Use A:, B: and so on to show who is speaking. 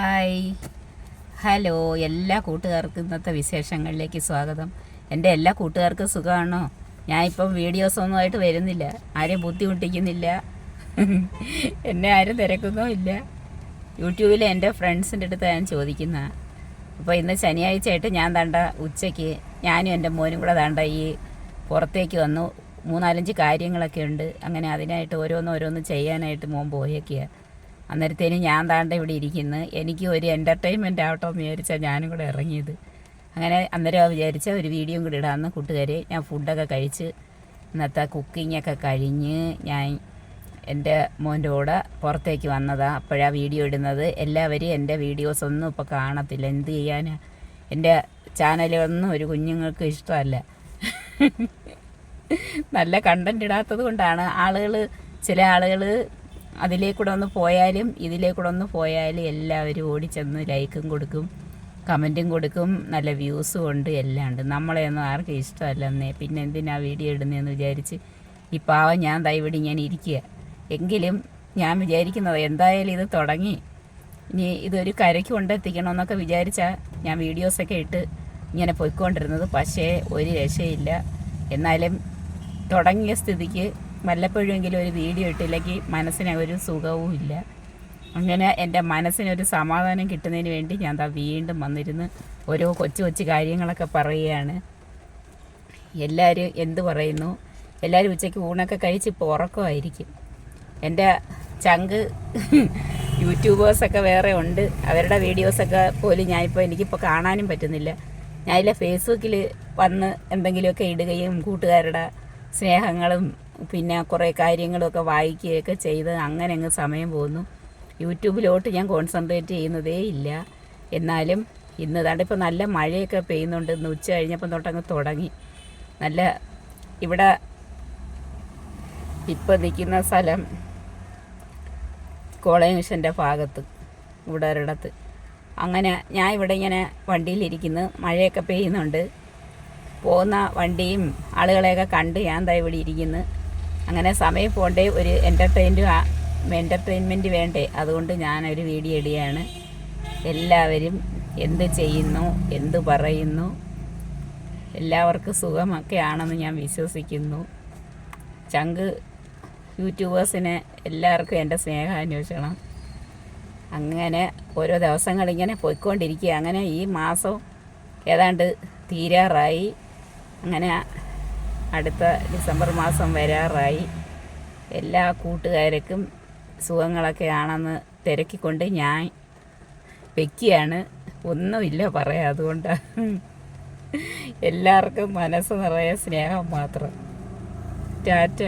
A: Hi. Hello എല്ലാ കൂട്ടുകാർക്കും ഇന്നത്തെ വിശേഷങ്ങളിലേക്ക് സ്വാഗതം. എന്റെ എല്ലാ കൂട്ടുകാർക്കും സുഖമാണോ? ഞാൻ ഇപ്പം വീഡിയോസൊന്നുമായിട്ട് വരുന്നില്ല. ആരെയും ബുദ്ധിമുട്ടിക്കുന്നില്ല. എന്നെ ആരും തിരക്കുന്നുമില്ല യൂട്യൂബിൽ എന്റെ ഫ്രണ്ട്സിന്റെ അടുത്ത് ഞാൻ ചോദിക്കുന്ന. അപ്പോൾ ഇന്ന് ശനിയാഴ്ചയായിട്ട് ഞാൻ തണ്ട ഉച്ചയ്ക്ക് ഞാനും എന്റെ മോനും കൂടെ തണ്ട ഈ പുറത്തേക്ക് വന്നു. മൂന്നാലഞ്ച് കാര്യങ്ങളൊക്കെ ഉണ്ട്. അങ്ങനെ അതിനായിട്ട് ഓരോന്നോരോന്ന് ഓരോന്ന് ചെയ്യാനായിട്ട് മോൻ പോയേക്കുക അന്നേരത്തേന് ഞാൻ താണ്ട ഇവിടെ ഇരിക്കുന്നു. എനിക്ക് ഒരു എന്റർടൈൻമെന്റ് ആവട്ടോ എന്ന് വിചാരിച്ചാൽ ഞാനും കൂടെ ഇറങ്ങിയത്. അങ്ങനെ അന്നേരം വിചാരിച്ച ഒരു വീഡിയോ കൂടി ഇടാമെന്ന് കൂട്ടുകാരെ. ഞാൻ ഫുഡൊക്കെ കഴിച്ച് ഇന്നത്തെ കുക്കിങ്ങൊക്കെ കഴിഞ്ഞ് ഞാൻ എന്റെ മോന്റെ കൂടെ പുറത്തേക്ക് വന്നതാണ് അപ്പോഴാണ് വീഡിയോ ഇടുന്നത്. എല്ലാവരും എന്റെ വീഡിയോസ് ഒന്നും ഇപ്പോൾ കാണത്തില്ല. എന്ത് ചെയ്യാനാ? എന്റെ ചാനലൊന്നും ഒരു കുഞ്ഞുങ്ങൾക്ക് ഇഷ്ടമല്ല. നല്ല കണ്ടന്റ് ഇടാത്തത് കൊണ്ടാണ് ആളുകൾ ചില ആളുകൾ അതിലേക്കൂടെ ഒന്ന് പോയാലും ഇതിലേക്കൂടെ ഒന്ന് പോയാലും എല്ലാവരും ഓടിച്ചെന്ന് ലൈക്കും കൊടുക്കും കമന്റും കൊടുക്കും നല്ല വ്യൂസും ഉണ്ട് എല്ലാം ഉണ്ട്. നമ്മളെ ഒന്നും ആർക്കും ഇഷ്ടമല്ലെന്നേ. പിന്നെ എന്തിനാ വീഡിയോ ഇടുന്നതെന്ന് വിചാരിച്ച് ഈ പാവം ഞാൻ ദാ ഞാൻ ഇരിക്കുക. എങ്കിലും ഞാൻ വിചാരിക്കുന്നത് എന്തായാലും ഇത് തുടങ്ങി. ഇനി ഇതൊരു കരയ്ക്ക് കൊണ്ടെത്തിക്കണമെന്നൊക്കെ വിചാരിച്ചാൽ ഞാൻ വീഡിയോസൊക്കെ ഇട്ട് ഇങ്ങനെ പോയിക്കൊണ്ടിരുന്നത്. പക്ഷേ ഒരു രക്ഷയില്ല. എന്നാലും തുടങ്ങിയ സ്ഥിതിക്ക് വല്ലപ്പോഴെങ്കിലും ഒരു വീഡിയോ ഇട്ടില്ലെങ്കിൽ മനസ്സിന് ഒരു സുഖവും ഇല്ല. അങ്ങനെ എന്റെ മനസ്സിനൊരു സമാധാനം കിട്ടുന്നതിന് വേണ്ടി ഞാൻ ദാ വീണ്ടും വന്നിരുന്ന് ഓരോ കൊച്ചു കൊച്ചു കാര്യങ്ങളൊക്കെ പറയുകയാണ്. എല്ലാവരും എന്ത് പറയുന്നു? എല്ലാവരും ഉച്ചയ്ക്ക് ഊണൊക്കെ കഴിച്ച് ഇപ്പോൾ ഉറക്കമായിരിക്കും. എന്റെ ചങ്ക് യൂട്യൂബേഴ്സൊക്കെ വേറെ ഉണ്ട്. അവരുടെ വീഡിയോസൊക്കെ പോലും ഞാനിപ്പോൾ എനിക്കിപ്പോൾ കാണാനും പറ്റുന്നില്ല. ഞാനില്ല ഫേസ്ബുക്കിൽ വന്ന് എന്തെങ്കിലുമൊക്കെ ഇടുകയും കൂട്ടുകാരുടെ സ്നേഹങ്ങളും പിന്നെ കുറേ കാര്യങ്ങളൊക്കെ വായിക്കുകയൊക്കെ ചെയ്ത് അങ്ങനെ അങ്ങ് സമയം പോകുന്നു യൂട്യൂബിലോട്ട് ഞാൻ കോൺസെൻട്രേറ്റ് ചെയ്യുന്നതേ ഇല്ല. എന്നാലും ഇന്ന് തണ്ട് ഇപ്പോൾ നല്ല മഴയൊക്കെ പെയ്യുന്നുണ്ട്. ഇന്ന് ഉച്ച കഴിഞ്ഞപ്പം തൊട്ടങ്ങ് തുടങ്ങി. നല്ല ഇവിടെ ഇപ്പോൾ നിൽക്കുന്ന സ്ഥലം കോളേജ് മിഷന്റെ ഭാഗത്ത് ഇവിടെ ഒരിടത്ത് അങ്ങനെ ഞാൻ ഇവിടെ ഇങ്ങനെ വണ്ടിയിലിരിക്കുന്നു. മഴയൊക്കെ പെയ്യുന്നുണ്ട്. പോകുന്ന വണ്ടിയും ആളുകളെയൊക്കെ കണ്ട് ഞാൻ ദാ ഇവിടെ ഇരിക്കുന്നു. അങ്ങനെ സമയം പോണ്ടേ ഒരു എന്റർടൈന്റ് എന്റർടൈൻമെന്റ് വേണ്ടേ. അതുകൊണ്ട് ഞാനൊരു വീഡിയോ ഇടുകയാണ്. എല്ലാവരും എന്ത് ചെയ്യുന്നു എന്ത് പറയുന്നു എല്ലാവർക്കും സുഖമൊക്കെ ആണെന്ന് ഞാൻ വിശ്വസിക്കുന്നു. ചങ്ക് യൂട്യൂബേഴ്സിനെ എല്ലാവർക്കും എന്റെ സ്നേഹാന്വേഷണം. അങ്ങനെ ഓരോ ദിവസങ്ങളിങ്ങനെ പോയിക്കൊണ്ടിരിക്കുക അങ്ങനെ ഈ മാസം ഏതാണ്ട് തീരാറായി. അങ്ങനെ അടുത്ത ഡിസംബർ മാസം വരാറായി. എല്ലാ കൂട്ടുകാർക്കും സുഖങ്ങളൊക്കെ ആണെന്ന് തിരക്കിക്കൊണ്ട് ഞാൻ വെക്കുകയാണ്. ഒന്നുമില്ല പറയാം അതുകൊണ്ട്. എല്ലാവർക്കും മനസ്സ് നിറയെ സ്നേഹം മാത്രം. ടാറ്റ.